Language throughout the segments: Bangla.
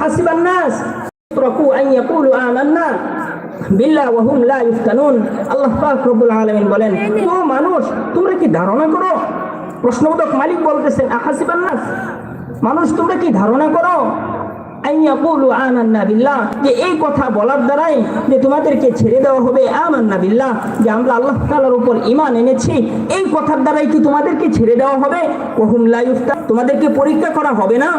হাসিবান নাস রকু আন ইয়াকুলু আমান্না বিল্লাহ ওয়া হুম লা ইফতানুন আল্লাহ পাক রব্বুল আলামিন বলেন, ও মানুষ, তোমরা কি ধারণা করো? প্রশ্নবোধক মালিক বলতেছেন, আহাসিবান নাস, মানুষ, তোমরা কি ধারণা করো? যে এই কথা বলার দ্বারাই যে তোমাদেরকে ছেড়ে দেওয়া হবে আমান্না বিল্লাহ, যে আমরা আল্লাহ তাআলার উপর ইমান এনেছি, এই কথার দ্বারাই কি তোমাদেরকে ছেড়ে দেওয়া হবে? ওহুম লা ইফতা তোমাদেরকে পরীক্ষা করা হবে না?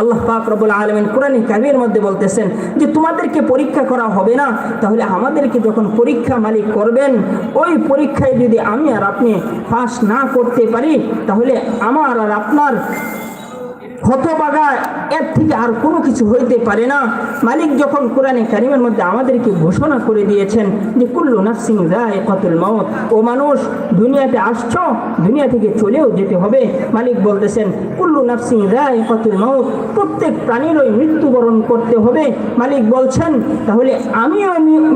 আল্লাহ পাক রবুল আলমিন কোরআন কাবির মধ্যে বলতেছেন যে, তোমাদেরকে পরীক্ষা করা হবে না। তাহলে আমাদেরকে যখন পরীক্ষা মালিক করবেন, ওই পরীক্ষায় যদি আমি আর আপনি পাস না করতে পারি, তাহলে আমার আর আপনার হতবাগা এর থেকে আর কোনো কিছু হইতে পারে না। মালিক যখন কোরআনে কারিমের মধ্যে আমাদেরকে ঘোষণা করে দিয়েছেন যে, কুল্লু নাফসিং রায় কতুল মাউত ও মানুষ, দুনিয়াতে আসছ, দুনিয়া থেকে চলেও যেতে হবে। মালিক বলতেছেন, কুল্লু নাফসিং রায় কতুল মাউত, প্রত্যেক প্রাণীরই মৃত্যুবরণ করতে হবে। মালিক বলছেন, তাহলে আমিও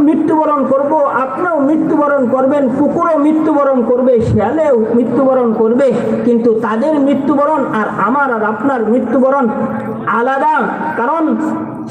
মৃত্যুবরণ করব, আপনিও মৃত্যুবরণ করবেন, কুকুরও মৃত্যুবরণ করবে, শেয়ালেও মৃত্যুবরণ করবে, কিন্তু তাদের মৃত্যুবরণ আর আমার আর আপনার মৃত্যুবরণ আলাদা কারণ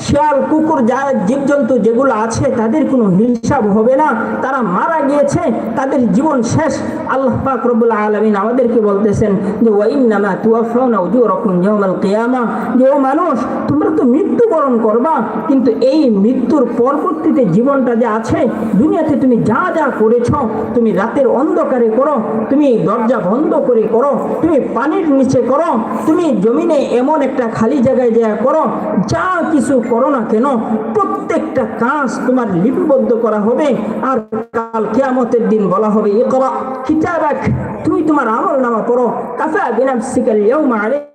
শিয়াল, কুকুর যা জীবজন্তু যেগুলো আছে, তাদের কোনো হিসাব হবে না। তারা মারা গিয়েছে, তাদের জীবন শেষ। আল্লাহ পাক রব্বুল আলামিন আমাদেরকে বলতেছেন যে, ওয়াইন্নামা তুয়াফাউনা উজুরাকুম ইয়াউমাল কিয়ামা। যে, ও মানুষ, তোমরা তো মৃত্যুবরণ করবা, কিন্তু এই মৃত্যুর পরবর্তীতে জীবনটা যে আছে, দুনিয়াতে তুমি যা যা করেছ, তুমি রাতের অন্ধকারে করো, তুমি দরজা বন্ধ করে করো, তুমি পানির নিচে করো, তুমি জমিনে এমন একটা খালি জায়গায় যা করো, যা কিছু করো না কেন? প্রত্যেকটা কাজ তোমার লিপিবদ্ধ করা হবে আর কাল কেয়ামতের দিন বলা হবে এ করা কিতাবাক তুমি তোমার আমল নামা করো কাফা শিকার ইয়াউমা আলাইকা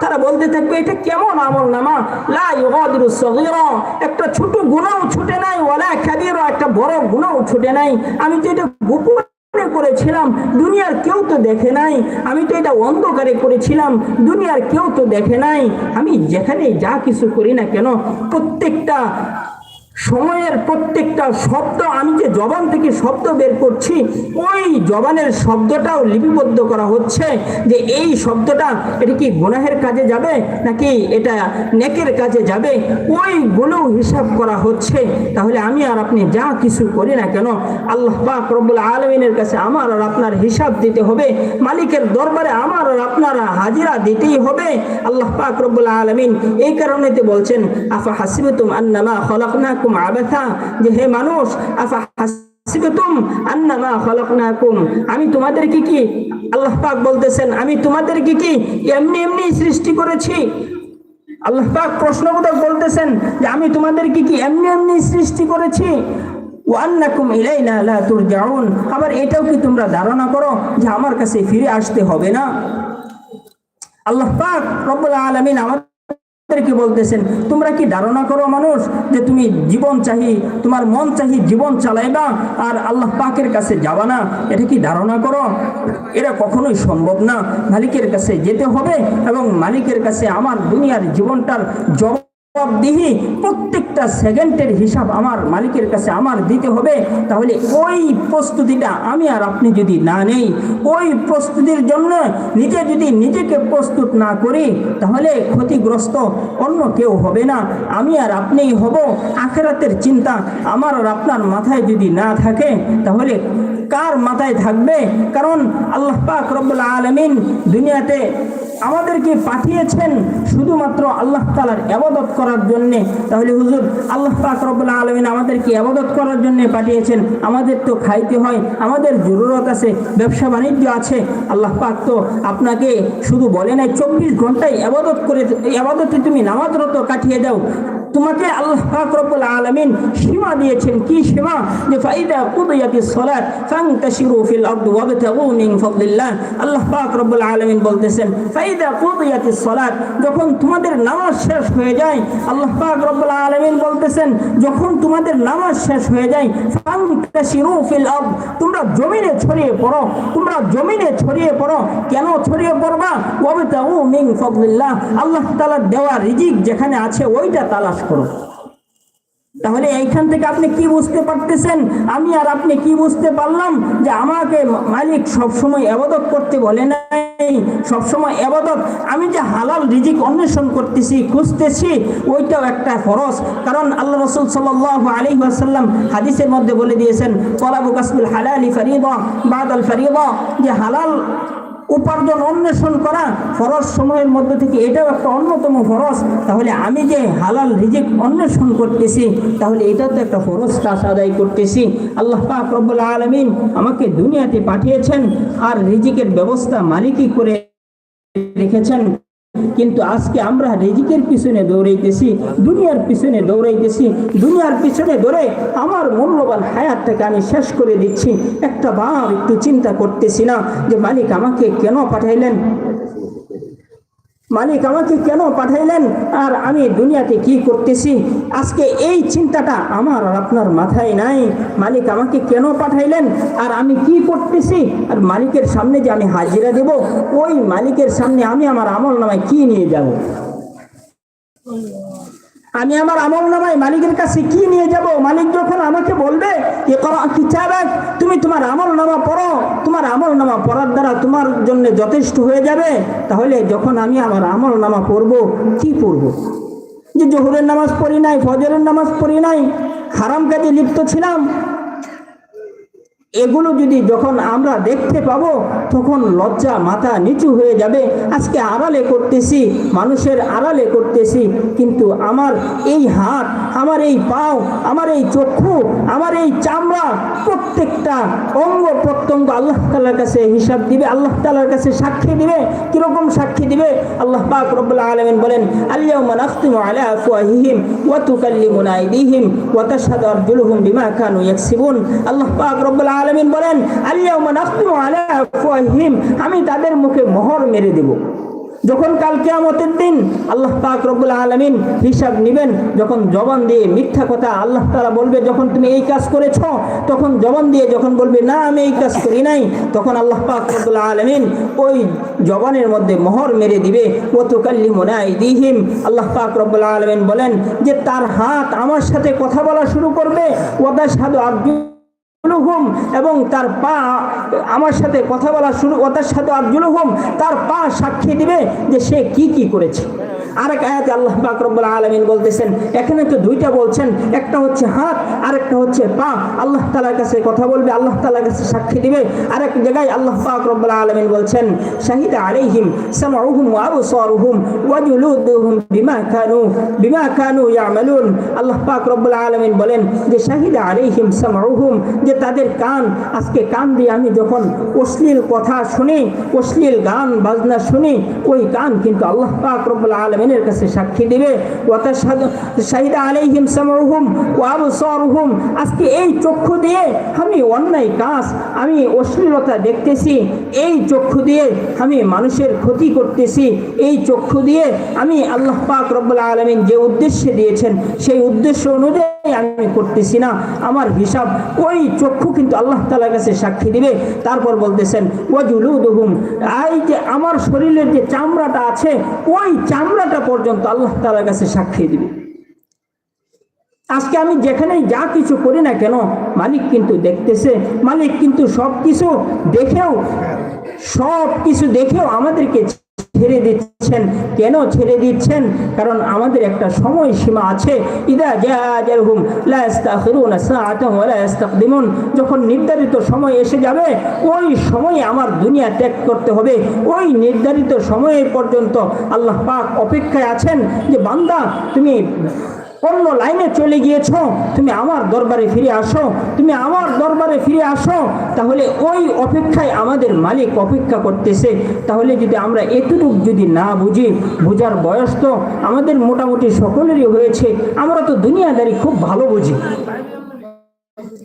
তারা বলতে থাকবে এটা কেমন নামা? লা একটা ছোট গুনাহ ছুটে নাই, ওয়ালা কাবীরা, একটা বড় গুনাহ ছুটে নাই। আমি তো এটা গোপন করেছিলাম, দুনিয়ার কেউ তো দেখে নাই। আমি তো এটা অন্ধকারে করেছিলাম, দুনিয়ার কেউ তো দেখে নাই। আমি যেখানে যা কিছু করি না কেন, প্রত্যেকটা সময়ের প্রত্যেকটা শব্দ, আমি যে জবান থেকে শব্দ বের করছি, ওই জবানের শব্দটাও লিপিবদ্ধ করা হচ্ছে যে এই শব্দটা এটা কি গুনাহের কাজে যাবে নাকি এটা নেকের কাজে যাবে? ওই ওইগুলো হিসাব করা হচ্ছে। তাহলে আমি আর আপনি যা কিছু করি না কেন, আল্লাহ পাক রব্বুল আলমিনের কাছে আমার আর আপনার হিসাব দিতে হবে, মালিকের দরবারে আমার আর আপনারা হাজিরা দিতেই হবে। আল্লাহ পাক রব্বুল আলমিন এই কারণেতে বলছেন, আফা হাসিবতুম আন্নামা খলাকনাকুম আবাথা যে হে মানুষ, আফা আমি তোমাদেরকে কি আল্লাহ পাক বলতেছেন? আমি তোমাদেরকে কি এমনি এমনি সৃষ্টি করেছি? আল্লাহ পাক প্রশ্নবোধক বলতেছেন যে আমি তোমাদেরকে কি এমনি এমনি সৃষ্টি করেছি? আবার এটাও কি তোমরা ধারণা করো যে আমার কাছে ফিরে আসতে হবে না? আল্লাহ পাক রব্বুল আলামিন আমাদেরকে বলতেছেন, তোমরা কি ধারণা করো মানুষ যে তুমি জীবন চাহি, তোমার মন চাহি জীবন চালাইবা আর আল্লাহ পাকের কাছে যাবা না? এটা কি ধারণা করো? এটা কখনোই সম্ভব না। মালিকের কাছে যেতে হবে এবং মালিকের কাছে আমার দুনিয়ার জীবনটার জবাব জবাবদিহি প্রত্যেকটা সেকেন্ডের হিসাব আমার মালিকের কাছে আমার দিতে হবে। তাহলে ওই প্রস্তুতিটা আমি আর আপনি যদি না নেই, ওই প্রস্তুতির জন্য নিজে যদি নিজেকে প্রস্তুত না করি, তাহলে ক্ষতিগ্রস্ত অন্য কেউ হবে না। আমি আর আপনিই হব আখেরাতের চিন্তা। আমার আর আপনার মাথায় যদি না থাকে, তাহলে কার মাথায় থাকবে? কারণ আল্লাহ পাক রব্বুল আলমিন দুনিয়াতে আমাদেরকে পাঠিয়েছেন শুধুমাত্র আল্লাহ তালার আবাদত করার জন্যে। তাহলে হুজুর, আল্লাহ পাক রব্বুল আলমিন আমাদেরকে আবাদত করার জন্যে পাঠিয়েছেন। আমাদের তো খাইতে হয়, আমাদের জরুরত আছে, ব্যবসা বাণিজ্য আছে। আল্লাহ পাক তো আপনাকে শুধু বলে নাই, চব্বিশ ঘন্টায় আবাদত করে আবাদতে তুমি নামাজরত কাটিয়ে দাও। তোমাকে আল্লাহ পাক রব্বুল আলামিন সীমা দিয়েছেন। কি সীমা? যে ফাইদা কুদিয়াতিস সালাত ফান্তাশিরু ফিল আরদি ওয়াবতাগু মিন ফাদলিল্লাহ। আল্লাহ পাক রব্বুল আলামিন বলতেছেন যখন তোমাদের নামাজ শেষ হয়ে যায়, আল্লাহ আলামিন বলতেছেন, যখন তোমাদের নামাজ শেষ হয়ে যায় তোমরা জমিনে ছড়িয়ে পড়ো, তোমরা জমিনে ছড়িয়ে পড়ো। কেন ছড়িয়ে পড়বা? কবিতা ও মিং ফাদলিল্লাহ, আল্লাহ তালা দেওয়া রিজিক যেখানে আছে, ওইটা তালাশ করো। তাহলে এইখান থেকে আপনি কি বুঝতে পারতেছেন? আমি আর আপনি কি বুঝতে পারলাম যে আমাকে মালিক সবসময় আবাদত করতে বলে নাই, সবসময় আবাদত। আমি যে হালাল রিজিক অন্বেষণ করতেছি, খুঁজতেছি, ওইটাও একটা ফরজ। কারণ আল্লাহ রসুল সাল্লাহ আলী আসাল্লাম হাদিসের মধ্যে বলে দিয়েছেন কলাবু কাসবুল হালালি ফারিদা বাদাল ফারিদা। যে হালাল উপার্জন অন্বেষণ করা ফরজ সময়ের মধ্যে থেকে এটাও একটা অন্যতম ফরজ। তাহলে আমি যে হালাল রিজিক অন্বেষণ করতেছি, তাহলে এটা তো একটা ফরজ কাজ আদায় করতেছি। আল্লাহ পাক আলমিন আমাকে দুনিয়াতে পাঠিয়েছেন, আর রিজিকের ব্যবস্থা মালিকই করে রেখেছেন। কিন্তু আজকে আমরা রিজিকের পিছনে দৌড়াইতেছি, দুনিয়ার পিছনে দৌড়াইতেছি, দুনিয়ার পিছনে দৌড়ে আমার মূল্যবান হায়াতটাকে আমি শেষ করে দিচ্ছি। একটা বার একটু চিন্তা করতেছি না যে মালিক আমাকে কেন পাঠাইলেন? মালিক আমাকে কেন পাঠাইলেন? আর আমি দুনিয়াতে কি করতেছি? আজকে এই চিন্তাটা আমার আর আপনার মাথায় নাই। মালিক আমাকে কেন পাঠাইলেন? আর আমি কি করতেছি? আর মালিকের সামনে যে আমি হাজিরা দেব, ওই মালিকের সামনে আমি আমার আমল নামায় কি নিয়ে যাব? আমি আমার আমল নামাই মালিকের কাছে কি নিয়ে যাব? মালিক যখন আমাকে বলবে এ কিতাবাক তুমি তোমার আমল নামা পড়ো। তোমার আমল নামা পড়ার দ্বারা তোমার জন্য যথেষ্ট হয়ে যাবে। তাহলে যখন আমি আমার আমল নামা পড়ব, কি পড়ব? যে জোহরের নামাজ পড়ি নাই, ফজরের নামাজ পড়ি নাই, হারাম কাজে লিপ্ত ছিলাম এগুলো যদি যখন আমরা দেখতে পাবো, তখন লজ্জা মাথা নিচু হয়ে যাবে। আজকে আড়ালে করতেছি, মানুষের আড়ালে করতেছি, কিন্তু আমার এই হাত, আমার এই পাও, আমার এই চক্ষু, আমার এই চামড়া, প্রত্যেকটা অঙ্গ প্রত্যঙ্গ আল্লাহ তালার কাছে হিসাব দিবে, আল্লাহ তালার কাছে সাক্ষী দিবে। কীরকম সাক্ষী দিবে? আল্লাহ পাক রব্বুল আলমিন বলেন আলিয়াউমা নাখতিমু আলা আফওয়াহিহিম ওয়া তুকাল্লিমুনা আইদিহিম ওয়া তাশহাদু আরজুলুহুম বিমা কানু ইয়াকসিবুন। আল্লাহ পাক আলমিন বলেন আলিয়াউমা নাখতিমু আলা আফওয়াহিহিম আমি তাদের মুখে মোহর মেরে দেব। যখন কাল কেয়ামতের দিন আল্লাহ পাক রব্বুল আলমিন হিসাব নিবেন, যখন জবান দিয়ে মিথ্যা কথা আল্লাহ তারা বলবে, যখন তুমি এই কাজ করেছ তখন জবান দিয়ে যখন বলবে, না, আমি এই কাজ করি নাই তখন আল্লাহ পাক রব্বুল আলমিন ওই জবানের মধ্যে মোহর মেরে দিবে। ও তো কাল্লি মোনাই দিহিম আল্লাহ পাক রব্বুল আলমিন বলেন যে, তার হাত আমার সাথে কথা বলা শুরু করবে। ওদা সাধু আব্দুল আরজুলুহুম এবং তার পা, আমার সাথে কথা বলা শুরু কথার সাথে আরজুলুহুম তার পা সাক্ষী দিবে যে সে কি কি করেছে। আরেক আয়াতে আল্লাহ পাক রব্বুল আলামিন বলতেছেন, এখানে তো দুইটা বলছেন, একটা হচ্ছে হাত, আরেকটা হচ্ছে পা। আল্লাহ তালার কাছে কথা বলবে, আল্লাহ তাআলার কাছে সাক্ষী দিবে। আরেক জায়গায় আল্লাহ পাক রব্বুল আলামিন বলছেন, শাহিদ আলাইহিম সামউহুম ওয়া আবসারুহুম ওয়া জুলুদুহুম বিমা কানু বিমা কানু ইয়ামালুন। আল্লাহ পাক রব্বুল আলামিন বলেন যে, শাহিদ আলাইহিম সামউহুম, যে তাদের কান, আজকে কান দিয়ে আমি যখন অশ্লীল কথা শুনি, অশ্লীল গান, বাজনা শুনি, ওই কান কিন্তু আল্লাহ পাক রব্বুল আলমিনের কাছে সাক্ষী দিবে। আজকে এই চক্ষু দিয়ে আমি অন্যায় কাজ, আমি অশ্লীলতা দেখতেছি। এই চক্ষু দিয়ে আমি মানুষের ক্ষতি করতেছি। এই চক্ষু দিয়ে আমি আল্লাহ পাক রব্বুল আলমিন যে উদ্দেশ্যে দিয়েছেন, সেই উদ্দেশ্য অনুযায়ী আমি করতেছি না। আমার হিসাব ওই চক্ষু কিন্তু আল্লাহ তালার কাছে সাক্ষী দিবে। তারপর বলতেছেন ও জুলুদুহুম এই যে আমার শরীরের যে চামড়াটা আছে, ওই চামড়াটা পর্যন্ত আল্লাহ তালার কাছে সাক্ষী দিবে। আজকে আমি যেখানেই যা কিছু করি না কেন, মালিক কিন্তু দেখতেছে, মালিক কিন্তু সব কিছু দেখেও সব কিছু দেখেও আমাদেরকে ছেড়ে দিচ্ছেন? কেন ছেড়ে দিচ্ছেন? কারণ আমাদের একটা সময় সীমা আছে। ইদা জাহাজুম লাস্তাখিরুন যখন নির্ধারিত সময় এসে যাবে, ওই সময়ে আমার দুনিয়া ত্যাগ করতে হবে। ওই নির্ধারিত সময়ের পর্যন্ত আল্লাহ পাক অপেক্ষায় আছেন যে, বান্দা, তুমি অন্য লাইনে চলে গিয়েছ, তুমি আমার দরবারে ফিরে আসো, তুমি আমার দরবারে ফিরে আসো, তাহলে ওই অপেক্ষায় আমাদের মালিক অপেক্ষা করতেছে। তাহলে যদি আমরা এতটুক যদি না বুঝি, বোঝার বয়স তো আমাদের মোটামুটি সকলেরই হয়েছে, আমরা তো দুনিয়াদারি খুব ভালো বুঝি।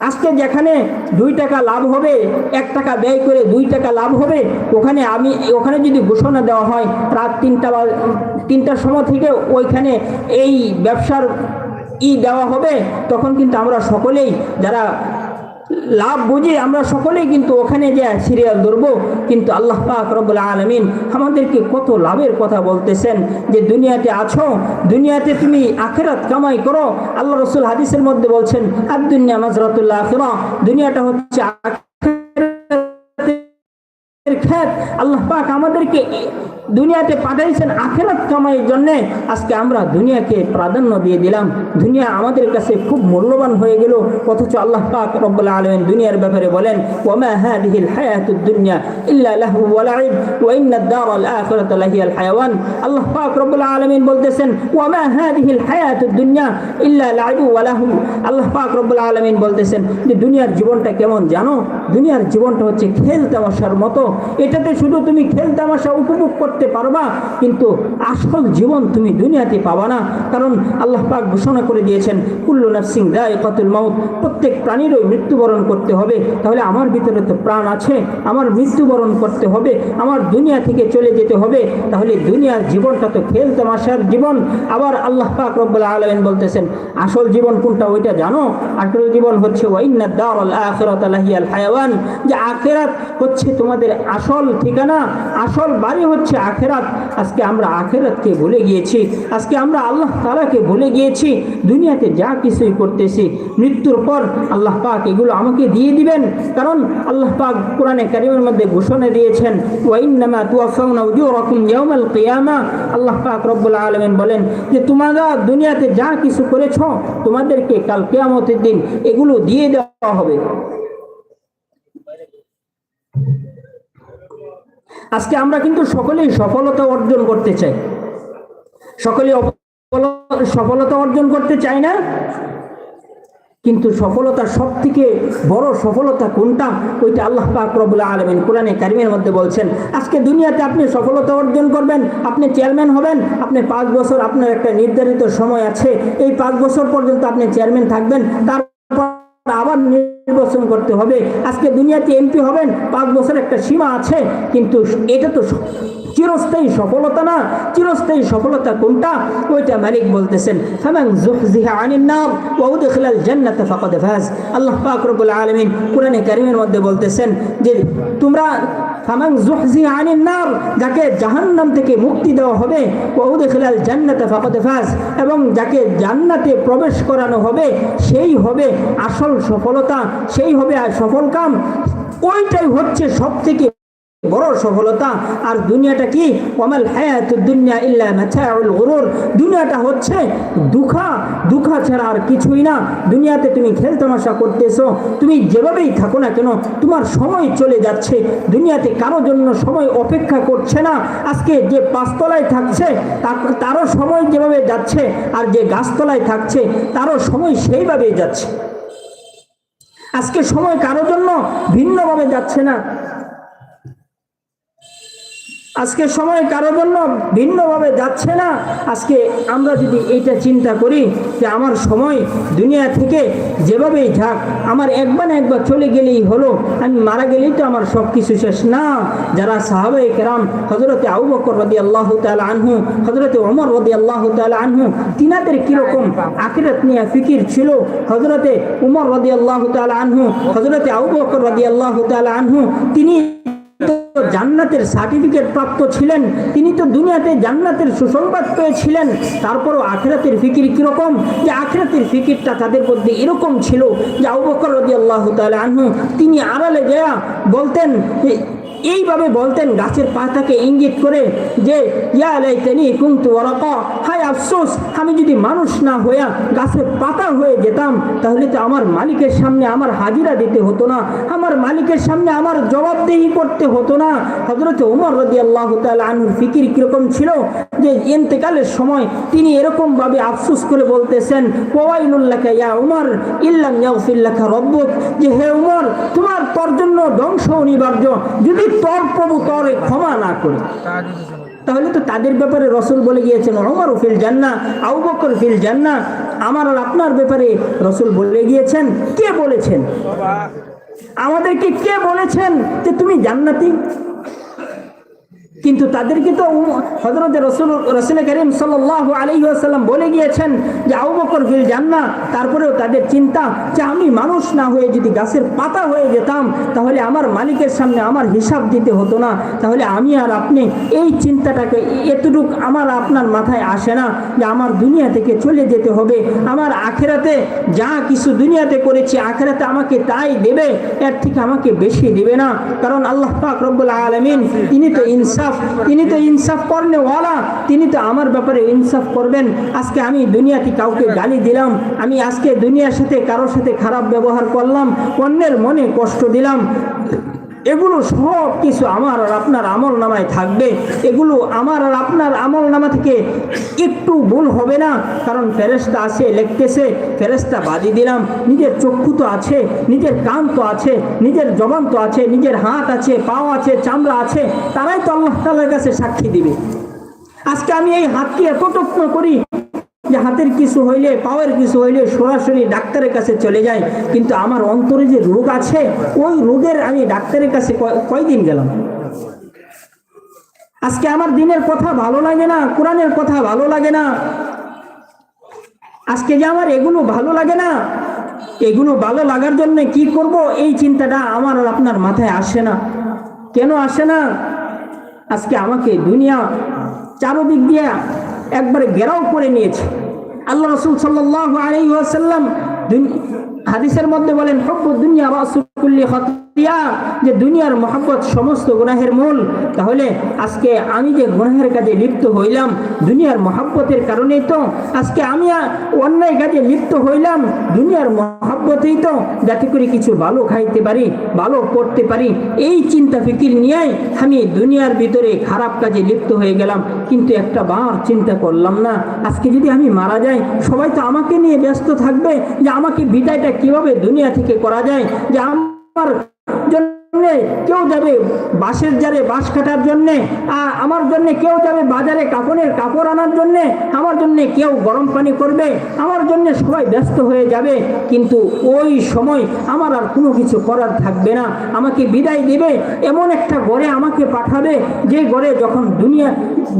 আজকে যেখানে দুই টাকা লাভ হবে, এক টাকা ব্যয় করে দুই টাকা লাভ হবে, ওখানে আমি, ওখানে যদি ঘোষণা দেওয়া হয়, রাত তিনটা বা তিনটার সময় থেকে ওইখানে এই ব্যবসার ই দেওয়া হবে, তখন কিন্তু আমরা সকলেই যারা লাভ বুঝে আমরা সকলেই কিন্তু ওখানে যে সিরিয়াল ধরবো। কিন্তু আল্লাহ পাক রব্বুল আলমিন আমাদেরকে কত লাভের কথা বলতেছেন যে দুনিয়াতে আছো, দুনিয়াতে তুমি আখেরাত কামাই করো। আল্লাহ রসুল হাদিসের মধ্যে বলছেন আর দুনিয়া মাজরাতুল্লাহ আখেরা দুনিয়াটা হচ্ছে খ্যাত। আল্লাহ পাক আমাদেরকে দুনিয়াতে পাঠাইছেন আখেরাত কামাইয়ের জন্য, আজকে আমরা দুনিয়াকে প্রাধান্য দিয়ে দিলাম। দুনিয়া আমাদের কাছে খুব মূল্যবান হয়ে গেল। অথচ আল্লাহ পাক রব্বুল আলামিন দুনিয়ার ব্যাপারে বলেন, ওয়ামা হাদিহিল হায়াতুদ দুনিয়া আল্লাহ পাক বলতেছেন হায়াতুদ দুনিয়া আল্লাহ পাক বলতেছেন, যে দুনিয়ার জীবনটা কেমন জানো? দুনিয়ার জীবনটা হচ্ছে খেল তামাশার মতো। এটাতে শুধু তুমি খেল তামাশা উপভোগ করতে পারবা, কিন্তু আসল জীবন তুমি দুনিয়াতে পাবা না। কারণ আল্লাহ পাক ঘোষণা করে দিয়েছেন, কুল্লু নাফসিং দায় কতুল মাউত, প্রত্যেক প্রাণীরই মৃত্যুবরণ করতে হবে। তাহলে আমার ভিতরে তো প্রাণ আছে, আমার মৃত্যুবরণ করতে হবে, আমার দুনিয়া থেকে চলে যেতে হবে। তাহলে দুনিয়ার জীবনটা তো খেল তামাশার জীবন। আবার আল্লাহ পাক রব্বুল আলমিন বলতেছেন, আসল জীবন কোনটা ওইটা জানো? আসল জীবন হচ্ছে যে আখেরাত হচ্ছে তোমাদের আসল ঠিকানা, আসল বাড়ি হচ্ছে আখেরাত। আজকে আমরা আখেরাতকে ভুলে গিয়েছি। আজকে আমরা আল্লাহ তালাকে ভুলে গিয়েছি। দুনিয়াতে যা কিছুই করতেছি, মৃত্যুর পর আল্লাহ পাক এগুলো আমাকে দিয়ে দিবেন। কারণ আল্লাহ পাক কোরআনে কারিমের মধ্যে ঘোষণা দিয়েছেন, ওয়াইন্নামা তুয়াফাউনা উজুরাকুম ইয়াউমাল আল্লাহ পাক রব্বুল আলামিন বলেন যে, তোমরা দুনিয়াতে যা কিছু করেছ, তোমাদেরকে কাল কেয়ামতের দিন এগুলো দিয়ে দেওয়া হবে। আজকে আমরা কিন্তু সকলেই সফলতা অর্জন করতে চাই। সকলে সফলতা অর্জন করতে চাই না? কিন্তু সফলতার সব থেকে বড় সফলতা কোনটা? ওইটা আল্লাহ পাক আলমিন কোরআনে কারিমের মধ্যে বলছেন, আজকে দুনিয়াতে আপনি সফলতা অর্জন করবেন, আপনি চেয়ারম্যান হবেন, আপনি পাঁচ বছর আপনার একটা নির্ধারিত সময় আছে, এই পাঁচ বছর পর্যন্ত আপনি চেয়ারম্যান থাকবেন, তারপর আবার নির্বাচন করতে হবে। আজকে দুনিয়াতে এমপি হবেন, পাঁচ বছর একটা সীমা আছে, কিন্তু এটা তো চিরস্থায়ী সফলতা না। চিরস্থায়ী সফলতা কোনটা? ওইটা মালিক বলতেছেন, ফামান যুহজিহা আনিন নার ওয়া উদখিলাল জান্নাত ফাকাদ ফাজ। আল্লাহ পাক রব্বুল আলামিন কোরআনে কারীমের মধ্যে বলতেছেন যে তোমরা ফামান জুহজি আনিন নার, যাকে জাহান্নাম থেকে মুক্তি দেওয়া হবে, ওয়া উদখিলাল জান্নাত ফাকাদ ফাজ, এবং যাকে জান্নাতে প্রবেশ করানো হবে, সেই হবে আসল সফলতা, সেই হবে সফল কাম। ওইটাই হচ্ছে সব থেকে বড় সফলতা। আর দুনিয়াটা কি? ওমাল হায়াত দুনিয়া ইল্লা মাতাউল গুরুর। দুনিয়াটা হচ্ছে দুঃখা। দুঃখা ছাড়া আর কিছুই না। দুনিয়াতে তুমি খেল তামাশা করতেছো। তুমি যেভাবেই থাকো না কেন, তোমার সময় চলে যাচ্ছে। দুনিয়াতে কারও জন্য সময় অপেক্ষা করছে না। আজকে যে পাঁচতলায় থাকছে তারও সময় যেভাবে যাচ্ছে, আর যে গাছতলায় থাকছে, তারও সময় সেইভাবেই যাচ্ছে। আজকে সময় কারোর জন্য ভিন্নভাবে যাচ্ছে না। আজকে সময় কারও জন্য ভিন্নভাবে যাচ্ছে না। আজকে আমরা যদি এইটা চিন্তা করি যে আমার সময় দুনিয়া থেকে যেভাবেই যাক আমার একবার একবার চলে গেলেই হলো। আমি মারা গেলেই তো আমার সব কিছু শেষ না। যারা সাহাবাই কেরাম হজরতে আবু বকর রদি আল্লাহ তালা আনহু হজরতে ওমর রদি আল্লাহ তালা আনহু, তিনাদের কীরকম আখিরাত নিয়ে ফিকির ছিল? হজরতে উমর রদি আল্লাহ তালা আনহু হজরতে আবু বকর রদি আল্লাহ তালা আনহু, তিনি জান্নাতের সার্টিফিকেট প্রাপ্ত ছিলেন, তিনি তো দুনিয়াতে জান্নাতের সুসংবাদ পেয়েছিলেন, তারপরও আখরাতের ফিকির কীরকম? যে আখরাতের ফিকিরটা তাদের মধ্যে এরকম ছিল যে আবু বকর রদি আল্লাহ আনহু, তিনি আড়ালে গেয়া বলতেন এইভাবে বলতেন, গাছের পাতাকে ইঙ্গিত করে যে, ইয়া আফসোস, আমি যদি মানুষ না হইয়া গাছের পাতা হয়ে যেতাম, তাহলে তো আমার মালিকের সামনে আমার হাজিরা দিতে হতো না, আমার মালিকের সামনে আমার জবাবদেহি করতে হতো না। হজরত উমর রদি আল্লাহ আনহুর ফিকির কীরকম ছিল যে, ইন্তেকালের সময় তিনি এরকমভাবে আফসোস করে বলতেছেন ওয়াইলুল্লাহ ইয়া উমর, ইল্লাম ইয়াগফিল্লাকা রব্বুক। যে, হে উমর, তোমার তোর জন্য ধ্বংস অনিবার্য। যদি তোর তোর ক্ষমা না করে। তাহলে তো তাদের ব্যাপারে রসুল বলে গিয়েছেন অমর ফিল জান্না আউ বকর ফিল জান্না আমার আর আপনার ব্যাপারে রসুল বলে গিয়েছেন, কে বলেছেন? আমাদেরকে কে বলেছেন যে তুমি জান্নাতি? কিন্তু তাদেরকে তো হজরত রসুল রসুল করিম সাল্লাহ আলহিহাসাল্লাম বলে গিয়েছেন যে আউ বকর ফিল জান্না তারপরেও তাদের চিন্তা যে আমি মানুষ না হয়ে যদি গাছের পাতা হয়ে যেতাম, তাহলে আমার মালিকের সামনে আমার হিসাব দিতে হতো না। তাহলে আমি আর আপনি এই চিন্তাটাকে এতটুক আমার আপনার মাথায় আসে না যে আমার দুনিয়া থেকে চলে যেতে হবে। আমার আখেরাতে যা কিছু দুনিয়াতে করেছি, আখেরাতে আমাকে তাই দেবে, এর থেকে আমাকে বেশি দেবে না। কারণ আল্লাহ পাক রব্বুল আলমিন, তিনি তো ইনসাফ তিনি তো ইনসাফ করলে ওয়ালা, তিনি তো আমার ব্যাপারে ইনসাফ করবেন। আজকে আমি দুনিয়াতে কাউকে গালি দিলাম, আমি আজকে দুনিয়ার সাথে কারোর সাথে খারাপ ব্যবহার করলাম, অন্যের মনে কষ্ট দিলাম। এগুলো সব কিছু আমার আর আপনার আমল নামায় থাকবে। এগুলো আমার আর আপনার আমল নামা থেকে একটু ভুল হবে না। কারণ ফেরেস্তা আছে লিখতেছে ফেরেস্তা বাদি দিলাম, নিজের চক্ষু তো আছে, নিজের কান তো আছে, নিজের জবান তো আছে, নিজের হাত আছে, পাও আছে, চামড়া আছে, তারাই তো আল্লাহ তালার কাছে সাক্ষী দিবে। আজকে আমি এই হাতকে এত যত্ন করি? যে হাতের কিছু হইলে, পাওয়ার কিছু হইলে সরাসরি ডাক্তারের কাছে চলে যায়। কিন্তু আমার অন্তরে যে রোগ আছে, ওই রোগের আমি ডাক্তারের কাছে কয়- কয়দিন গেলাম? আজকে আমার দিনের কথা ভালো লাগে না, কোরআনের কথা ভালো লাগে না। আজকে যে আমার এগুলো ভালো লাগে না, এগুলো ভালো লাগার জন্য কি করব? এই চিন্তাটা আমার আর আপনার মাথায় আসে না। কেন আসে না? আজকে আমাকে দুনিয়া চারোদিক দিয়ে একবারে ঘেরাও করে নিয়েছে। আল্লাহ রসুল সাল্লাহ আলী হাদিসের মধ্যে বলেন দুনিয়া রাসুল্লি খতিয়া যে দুনিয়ার মহব্বত সমস্ত গুনাহের মূল, তাহলে আজকে আমি যে গুনাহের কাজে লিপ্ত হইলাম, দুনিয়ার মহব্বতের কারণেই তো, আজকে আমি অন্যায় কাজে লিপ্ত হইলাম, দুনিয়ার মহব্বতেই তো, যাতে করে কিছু ভালো খাইতে পারি, ভালো করতে পারি, এই চিন্তা ফিকির নিয়েই আমি দুনিয়ার ভিতরে খারাপ কাজে লিপ্ত হয়ে গেলাম। কিন্তু একটা বার চিন্তা করলাম না, আজকে যদি আমি মারা যাই, সবাই তো আমাকে নিয়ে ব্যস্ত থাকবে, যে আমাকে বিদায়টা কীভাবে দুনিয়া থেকে করা যায়, যে আমার জন্য কেউ যাবে বাঁশের জারে বাঁশ কাটার জন্যে আর আমার জন্য কেউ যাবে বাজারে কাপড়ের কাপড় আনার জন্যে, আমার জন্য কেউ গরম পানি করবে, আমার জন্য সবাই ব্যস্ত হয়ে যাবে, কিন্তু ওই সময় আমার আর কোনো কিছু করার থাকবে না। আমাকে বিদায় দেবে, এমন একটা ঘরে আমাকে পাঠাবে, যে ঘরে যখন দুনিয়া,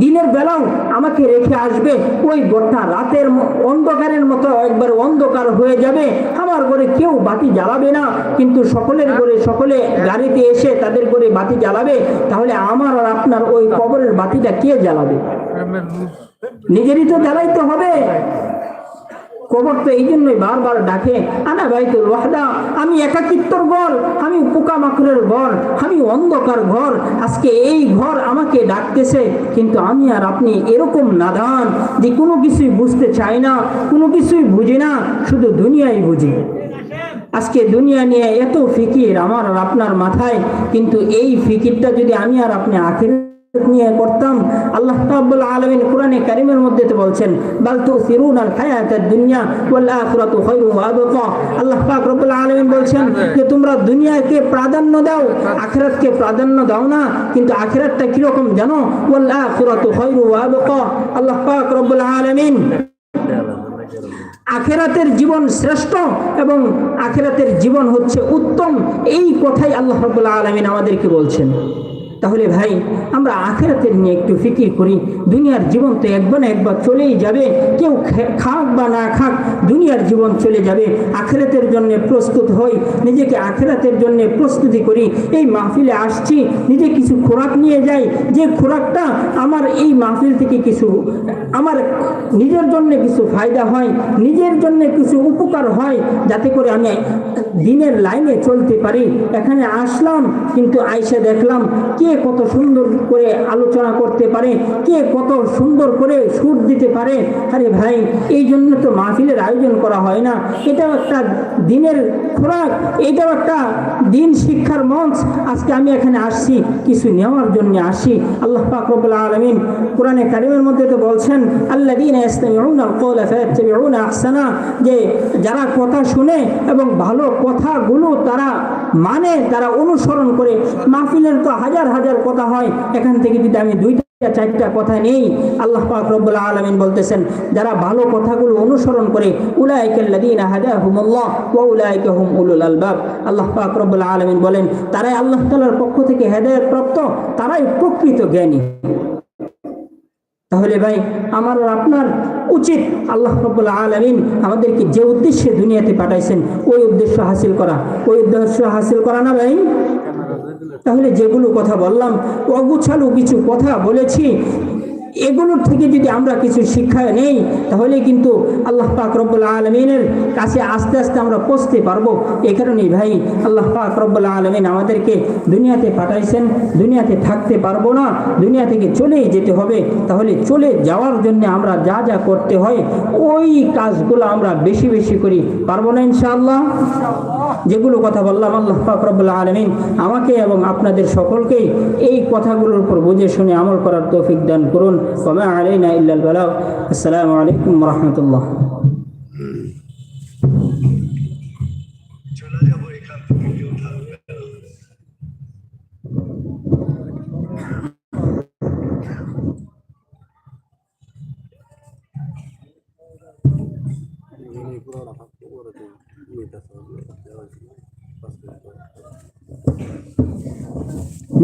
দিনের বেলাও আমাকে রেখে আসবে, ওই ঘরটা রাতের অন্ধকারের মতো একবার অন্ধকার হয়ে যাবে। আমার ঘরে কেউ বাতি জ্বালাবে না, কিন্তু সকলের ঘরে সকলে গাড়িতে এসে তাদের ঘরে বাতি জ্বালাবে, তাহলে আমার আর আপনার ওই কবরের বাতিটা কে জ্বালাবে? নিজেরই তো জ্বালাইতে হবে। কবর তো এই জন্যই বারবার ডাকে, আনা বাইতুল ওয়াহদা, আমি একাকিত্বর ঘর, আমি পোকামাকড়ের ঘর, আমি অন্ধকার ঘর, আজকে এই ঘর আমাকে ডাকতেছে, কিন্তু আমি আর আপনি এরকম নাদান যে কোনো কিছুই বুঝতে চাই না, কোনো কিছুই বুঝি না, শুধু দুনিয়াই বুঝি। আজকে দুনিয়া নিয়ে এত ফিকির আমার আর আপনার মাথায়, কিন্তু এই ফিকিরটা যদি আমি আর আপনি আখের নিয়ে করতাম, আল্লাহ রাব্বুল আলামিন কোরআনে কারীমের মধ্যে তো বলছেন, বাল তুসিরুনাল হায়াতাদ দুনিয়া ওয়াল আল্লাহ পাক রব্বুল বলছেন যে, তোমরা দুনিয়াকে প্রাধান্য দাও, আখিরাতকে প্রাধান্য দাও না, কিন্তু আখিরাতটা কি রকম জানো? ওয়াল আখিরাতু খায়রু ওয়া আল্লাহ পাক রব্বুল আলামিন আখেরাতের জীবন শ্রেষ্ঠ এবং আখেরাতের জীবন হচ্ছে উত্তম, এই কথাই আল্লাহ রব্বুল্লাহ আলমিন আমাদেরকে বলছেন। তাহলে ভাই, আমরা আখেরাতের নিয়ে একটু ফিকির করি, দুনিয়ার জীবন তো একবার না একবার চলেই যাবে, কেউ খাক বা না খাক, দুনিয়ার জীবন চলে যাবে, আখেরাতের জন্য প্রস্তুত হই, নিজেকে আখেরাতের জন্য প্রস্তুতি করি, এই মাহফিলে আসছি, নিজে কিছু খোরাক নিয়ে যাই, যে খোরাকটা আমার এই মাহফিল থেকে কিছু আমার নিজের জন্য কিছু ফায়দা হয়, নিজের জন্য কিছু উপকার হয়, যাতে করে আমি দিনের লাইনে চলতে পারি। এখানে আসলাম, কিন্তু আইসে দেখলাম কে কত সুন্দর করে আলোচনা করতে পারে, কে কত সুন্দর করে সুর দিতে পারে। আরে ভাই, এই জন্য তো মাহফিলের আয়োজন করা হয় না। এটাও একটা দিনের খোরাক, এটাও একটা দিন শিক্ষার মঞ্চ। আজকে আমি এখানে আসছি, কিছু নেওয়ার জন্য আসি আল্লাহ পাক রব্বুল আলামিন কোরআনে কারিমের মধ্যে তো বলছেন যে যারা কথা শুনে এবং ভালো কথাগুলো তারা মানে তারা অনুসরণ করে মাহফিলের তো হাজার হাজার কথা হয়, এখান থেকে যদি আমি দুইটা চারটা কথা নেই, আল্লাহ পাক রব্বুল আলামিন বলতেছেন, যারা ভালো কথাগুলো অনুসরণ করে হুম আল্লাহ পাক রব্বুল আলামিন বলেন, তারাই আল্লাহ তাআলার পক্ষ থেকে হেদায়েত প্রাপ্ত, তারাই প্রকৃত জ্ঞানী। তাহলে ভাই, আমার আপনার উচিত আল্লাহ রব্বুল আলমিন আমাদেরকে যে উদ্দেশ্যে দুনিয়াতে পাঠাইছেন, ওই উদ্দেশ্য হাসিল করা। ওই উদ্দেশ্য হাসিল করা না ভাই? তাহলে যেগুলো কথা বললাম অগুছালো কিছু কথা বলেছি এগুলোর থেকে যদি আমরা কিছু শিক্ষা নেই, তাহলে কিন্তু আল্লাহ পাক রব্বুল আলমিনের কাছে আস্তে আস্তে আমরা পৌঁছতে পারব। এই কারণেই ভাই, আল্লাহ পাক রব্বুল আলমিন আমাদেরকে দুনিয়াতে পাঠাইছেন, দুনিয়াতে থাকতে পারব না, দুনিয়া থেকে চলেই যেতে হবে। তাহলে চলে যাওয়ার জন্য আমরা যা যা করতে হয়, ওই কাজগুলো আমরা বেশি বেশি করি। পারব না ইনশাআল্লাহ? যেগুলো কথা বললাম আল্লাহ ফাকরবুল্লা আলমিন আমাকে এবং আপনাদের সকলকেই এই কথাগুলোর উপর বুঝে শুনে আমল করার তৌফিক দান করুন। কমে আলাইনা ইল্লাল বালাগ। আসসালামু আলাইকুম রহমতুল্লাহ।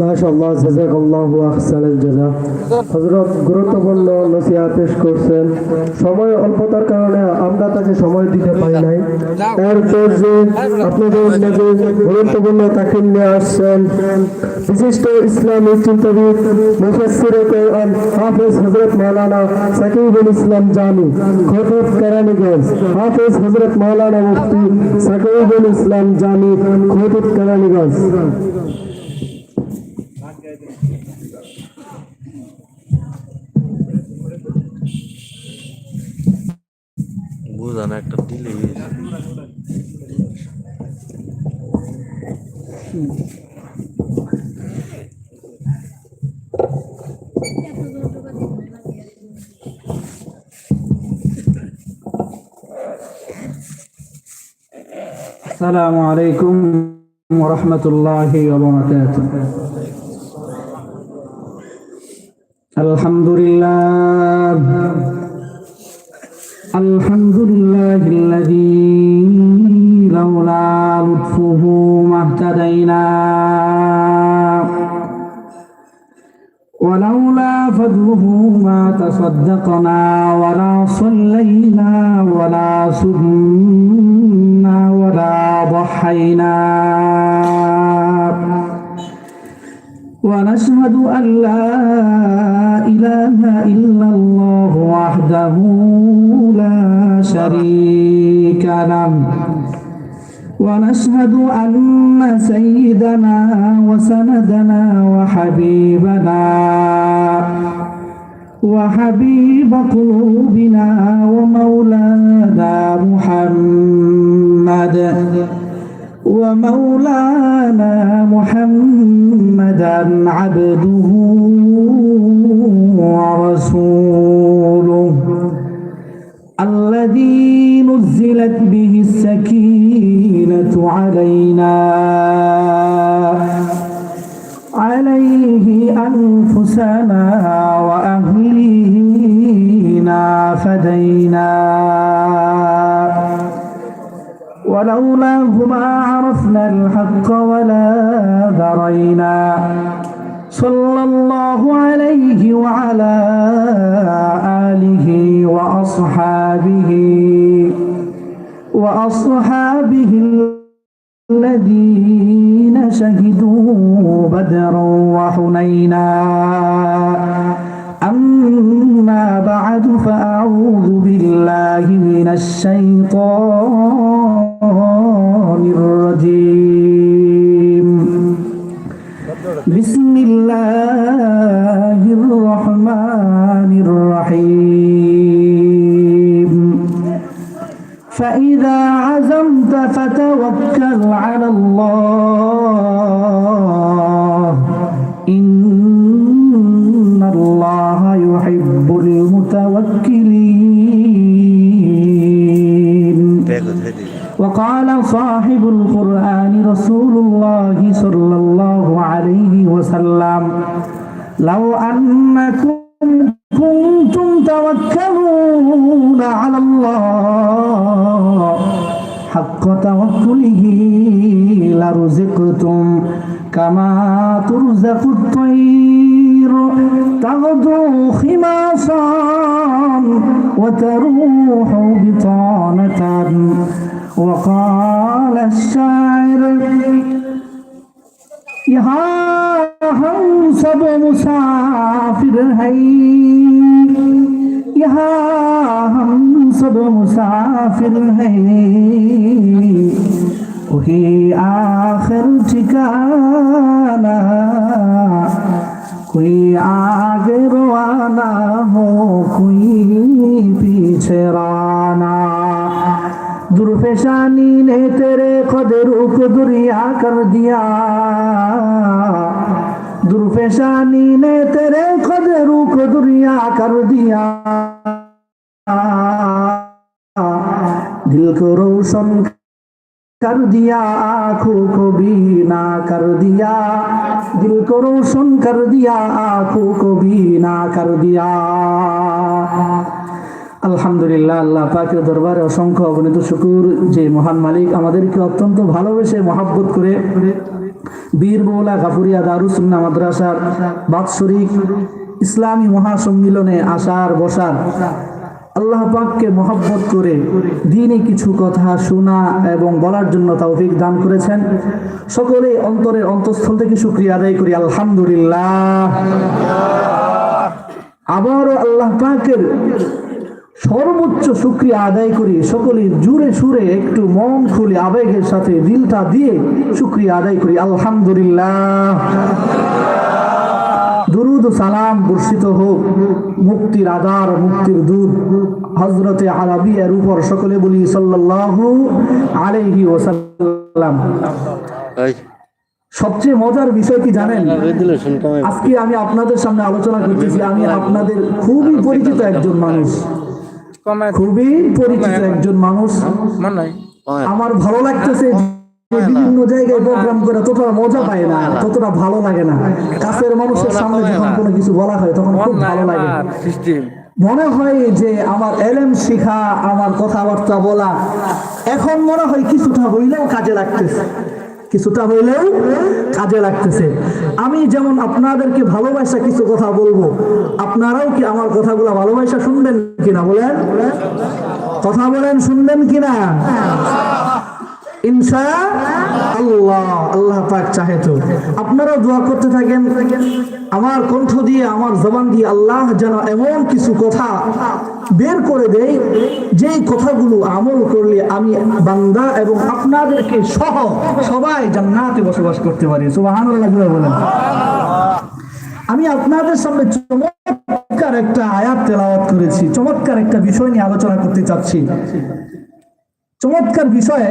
মাশাআল্লাহ জাযাকাল্লাহু আহসানাল জাযা হযরত গুরুত্বপূর্ণ নসিহত পেশ করছেন। সময় অল্পতার কারণে আমরা তাকে সময় দিতে পারি নাই। এরপর যে আপনাদের মাঝে গুরুত্বপূর্ণ তাকিম নিয়ে আসছেন বিশিষ্ট ইসলামী চিন্তাবিদ, মুফাসসির কোরআন হাফেজ হযরত মাওলানা সাকিবুল ইসলাম জামি, খতিব কেরানীগঞ্জ হাফেজ হযরত মাওলানা মুফতি সাকিবুল ইসলাম জামি, খতিব কেরানীগঞ্জ বুঝানো একটা দিলে السلام عليكم ورحمة الله وبركاته الحمد لله الحمد لله الذي لولا لطفه ما اهتدينا. ولولا فضله ما تصدقنا ولا صلينا ولا صمنا ولا ضحينا. ونشهد أن لا إله إلا الله وحده شريك له. ونشهد أن سيدنا وسندنا وحبيبنا وحبيب قلوبنا ومولانا محمد ومولانا محمدا عبده ولولاه ما عرفنا الحق ولا درينا صلى الله عليه وعلى آله وأصحابه وأصحابه الذين شهدوا بدرا وحنينا. بعد فأعوذ بالله من الشيطان الرجيم. وقال صاحب القرآن رسول الله صلى الله عليه وسلم لو أنكم كنتم توكلون على الله حق توكله لرزقتم كما ترزق الطير تغدو خماصا وتروح بطانة. وقال الشاعر يا ہم سب مسافر هاي يا ہم سب مسافر هاي وهي آخر تكانا وهي آخر وأنا هو दुर्फेशानी ने तेरे कदरों को दुरिया कर दिया दुर्फेशानी ने तेरे कदरों को दुरिया कर दिया दिल को रोशन कर दिया आंखों को बीना कर दिया दिल को रोशन कर दिया आंखों को बीना कर दिया আলহামদুলিল্লাহ, আল্লাহ পাকের দরবারে অসংখ্য অগণিত শুকুর। যে মহান মালিক আমাদেরকে অত্যন্ত ভালোবেসে মহাব্বত করে বীর বৌলা গাফুরিয়া দারুসুন্না মাদ্রাসার বাৎসরিক ইসলামী মহাসম্মিলনে আসার বসার আল্লাহ পাককে মহব্বত করে দিনে কিছু কথা শোনা এবং বলার জন্য তৌফিক দান করেছেন। সকলে অন্তরের অন্তঃস্থল থেকে শুক্রিয়া আদায় করি, আলহামদুলিল্লাহ। আবারও আল্লাহ পাকের সর্বোচ্চ শুক্রিয়া আদায় করি। সকলে জুড়ে সুরে একটু মন খুলে আবেগের সাথে দিলটা দিয়ে শুক্রিয়া আদায় করি। আলহামদুলিল্লাহ। দুরুদ সালাম বর্ষিত হোক। মুক্তির আদার মুক্তির দুধ হজরতে আরবিয়ার উপর সকলে বলি সাল্লাল্লাহু আলাইহি ওয়াসাল্লাম। সবচেয়ে মজার বিষয় কি জানেন? আজকে আমি আপনাদের সামনে আলোচনা করতেছি। আমি আপনাদের খুবই পরিচিত একজন মানুষ। খুবই পরিচিত একজন মানুষ। আমার ভালো লাগতেছে বিভিন্ন জায়গায় প্রোগ্রাম করে ততটা মজা পায় না ততটা ভালো লাগে না। কাছের মানুষের সামনে যখন কোনো কিছু বলা হয় তখন খুব ভালো লাগে। মনে হয় যে আমার এলএম শিখা আমার কথাবার্তা বলা এখন মনে হয় কিছুটা হইলেও কাজে লাগতেছে। কিছুটা হইলেও কাজে লাগতেছে। আমি যেমন আপনাদেরকে ভালোবাসা কিছু কথা বলব, আপনারাও কি আমার কথাগুলো ভালোবাসা শুনবেন কিনা বলেন? কথা বলেন, শুনবেন কিনা? ইনশা আল্লাহ আল্লাহ পাক চাহে তো। দোয়া করতে থাকেন। আমার কণ্ঠ দিয়ে, আমার জবান দিয়ে আল্লাহ যেন এমন কিছু কথা বের করে দেয়, যেই কথাগুলো আমল করলে আমি বান্দা এবং আপনাদেরকে সহ সবাই জান্নাতে বসবাস করতে পারি। বলেন। আমি আপনাদের সামনে চমৎকার একটা আয়াত তেলাওয়াত করেছি, চমৎকার একটা বিষয় নিয়ে আলোচনা করতে চাচ্ছি। চমৎকার বিষয়ে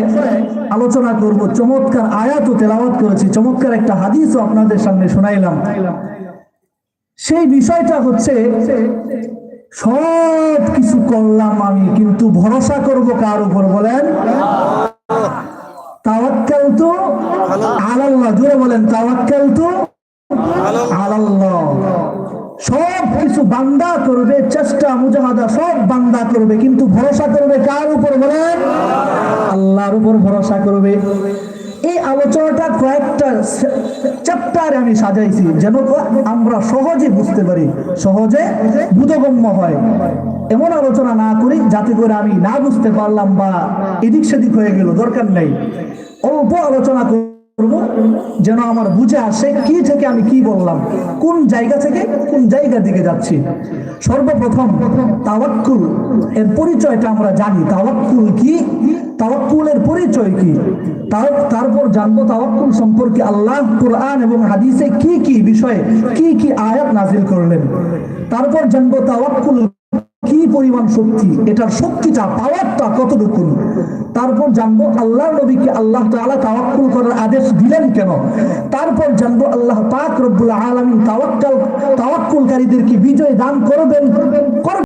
আলোচনা করব, চমৎকার আয়াত ও তেলাওয়াত করেছি, চমৎকার একটা হাদিসও আপনাদের সামনে শোনাইলাম। সেই বিষয়টা হচ্ছে, সব কিছু করলাম আমি, কিন্তু ভরসা করব কার উপর বলেন? তাওয়াক্কাল তো আলাল্লাহ, জোরে বলেন, তাওয়াক্কাল তো আলাল্লাহ। সব কিছু বান্দা করবে, চেষ্টা, মুজাহাদা সব বান্দা করবে, কিন্তু ভরসা করবে কার উপর বলেন? আল্লাহর উপর ভরসা করবে। এই আলোচনাটা কয়েকটা চ্যাপ্টারে আমি সাজাইছি, যেন আমরা সহজে বুঝতে পারি, সহজে বুধগম্য হয়। এমন আলোচনা না করি, যাতে করে আমি না বুঝতে পারলাম বা এদিক সেদিক হয়ে গেল, দরকার নেই। অল্প আলোচনা যেন আমার বুঝে আসে কি থেকে আমি কি বললাম, কোন জায়গা থেকে কোন জায়গার দিকে যাচ্ছি। সর্বপ্রথম তাওয়াক্কুল, এর পরিচয়টা আমরা জানি। তাওয়াক্কুল কি? তাওয়াক্কুলের পরিচয় কি? তারপর জানব তাওয়াক্কুল সম্পর্কে আল্লাহ, কোরআন এবং হাদিসে কি কি বিষয়ে কি কি আয়াত নাজিল করলেন। তারপর জানব তাওয়াক্কুল পরিমাণ শক্তি, এটার শক্তিটা পাওয়ারটা কতটুকু? তারপর জানব আল্লাহ নবীকে আল্লাহ তালা তাওয়াক্কুল করার আদেশ দিলেন কেন? তারপর জানব আল্লাহ পাক রব্বুল আলমিন তাওয়াক্কাল, তাওয়াক্কুলকারীদেরকে বিজয় দান করবেন করবেন।